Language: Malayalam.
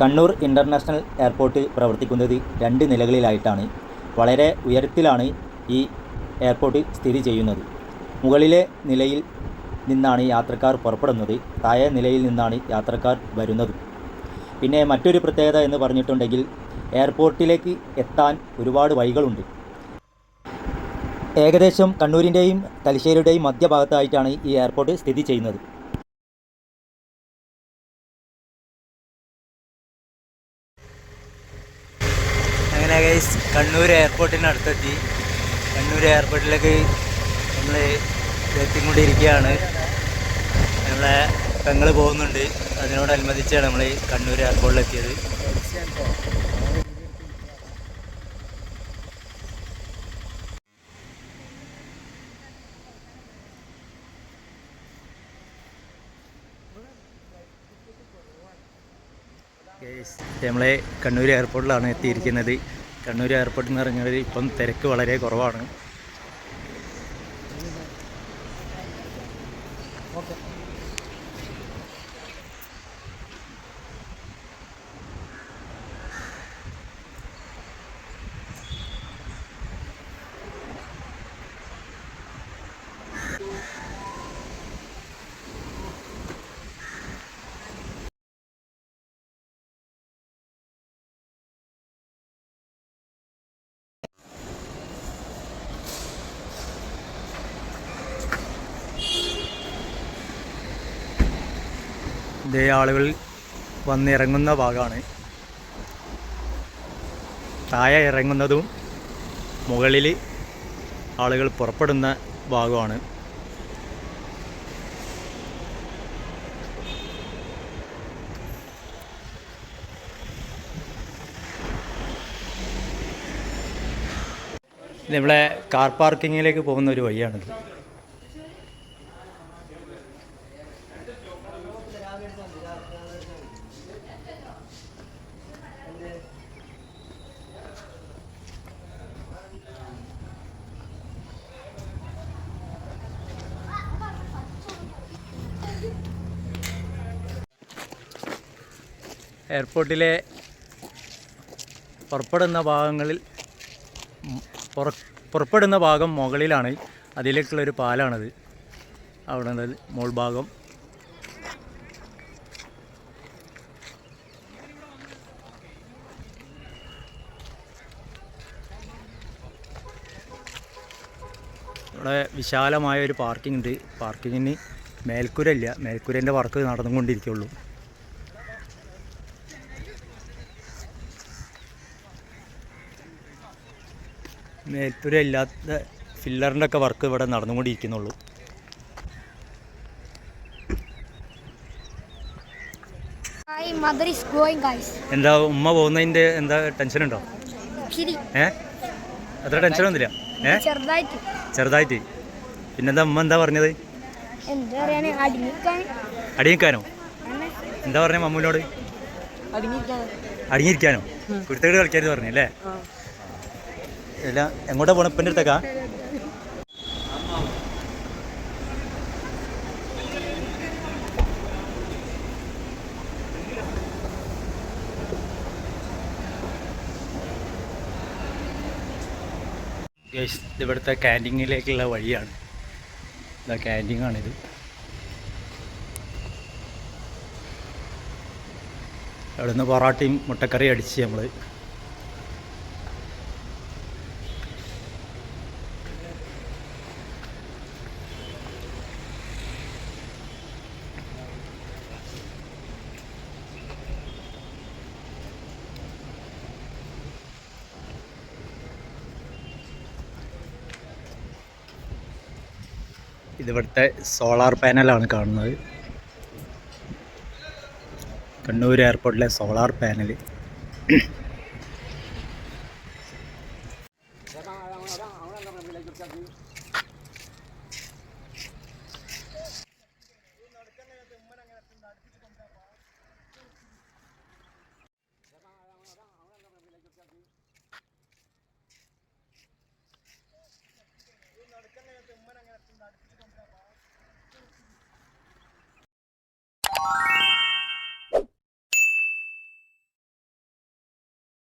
കണ്ണൂർ ഇന്റർനാഷണൽ എയർപോർട്ട് പ്രവർത്തിക്കുന്നത് രണ്ട് നിലകളിലായിട്ടാണ്. വളരെ ഉയരത്തിലാണ് ഈ എയർപോർട്ട് സ്ഥിതി ചെയ്യുന്നത്. മുകളിലെ നിലയിൽ നിന്നാണ് യാത്രക്കാർ പുറപ്പെടുന്നത്. താഴെ നിലയിൽ നിന്നാണ് യാത്രക്കാർ വരുന്നത്. പിന്നെ മറ്റൊരു പ്രത്യേകത എന്ന് പറഞ്ഞിട്ടുണ്ടെങ്കിൽ എയർപോർട്ടിലേക്ക് എത്താൻ ഒരുപാട് വഴികളുണ്ട്. ഏകദേശം കണ്ണൂരിന്റെയും തലശ്ശേരിയുടെയും മധ്യഭാഗത്തായിട്ടാണ് ഈ എയർപോർട്ട് സ്ഥിതി ചെയ്യുന്നത്. ഗൈസ് കണ്ണൂർ എയർപോർട്ടിന് അടുത്തെത്തി. കണ്ണൂർ എയർപോർട്ടിലേക്ക് നമ്മൾ എത്തിക്കൊണ്ടിരിക്കുകയാണ്. നമ്മളെ പെങ്ങൾ പോകുന്നുണ്ട്. അതിനോടനുബന്ധിച്ചാണ് നമ്മൾ കണ്ണൂർ എയർപോർട്ടിലെത്തിയത് നമ്മളെ കണ്ണൂർ എയർപോർട്ടിലാണ് എത്തിയിരിക്കുന്നത്. കണ്ണൂർ എയർപോർട്ടിൽ നിന്ന് ഇറങ്ങിയവർ ഇപ്പം തിരക്ക് വളരെ കുറവാണ്. ഇതേ ആളുകൾ വന്നിറങ്ങുന്ന ഭാഗമാണ്. താഴെ ഇറങ്ങുന്നതും മുകളിൽ ആളുകൾ പുറപ്പെടുന്ന ഭാഗമാണ്. നമ്മളെ കാർ പാർക്കിങ്ങിലേക്ക് പോകുന്ന ഒരു വഴിയാണിത്. എയർപോർട്ടിലെ പുറപ്പെടുന്ന ഭാഗങ്ങളിൽ പുറപ്പെടുന്ന ഭാഗം മുകളിലാണ്. അതിലേക്കുള്ളൊരു പാലാണത്. അവിടെ മുകൾ ഭാഗം ഇവിടെ വിശാലമായ ഒരു പാർക്കിംഗ് ഉണ്ട് പാർക്കിങ്ങിന് മേൽക്കൂര ഇല്ല മേൽക്കൂരന്റെ വർക്ക് നടന്നുകൊണ്ടിരിക്കുള്ളൂ. മേൽപ്പുര ഇല്ലാത്ത ഫില്ലറിന്റെ ഒക്കെ വർക്ക് ഇവിടെ നടന്നുകൊണ്ടിരിക്കുന്നുള്ളൂ. എന്താ ഉമ്മ പോകുന്നതിന്റെ എന്താ ടെൻഷൻ ഉണ്ടോ ഏ? അത്ര ടെൻഷനൊന്നുമില്ല. ഏ? ചെറുതായിട്ട്. ചെറുതായിട്ട്. പിന്നെന്താ അമ്മ എന്താ പറഞ്ഞത്? അടിയിക്കാനോ എന്താ പറഞ്ഞ മമ്മൂനോട്? അടിഞ്ഞിരിക്കാനോ. കുരുത്തേട് കളിക്കരുത് പറഞ്ഞു അല്ലേ? ഇല്ല എങ്ങോട്ടാ പോണ? ഇപ്പന്റെ അടുത്തേക്കാ? ഇവിടുത്തെ ക്യാന്റീനിലേക്കുള്ള വഴിയാണ്. ഇതാ ക്യാന്റീനാണിത് അവിടെ നിന്ന് പൊറാട്ടയും മുട്ടക്കറി അടിച്ച് നമ്മൾ ഇതിവിടുത്തെ സോളാർ പാനലാണ് കാണുന്നത്. കണ്ണൂർ എയർപോർട്ടിലെ സോളാർ പാനൽ Bye.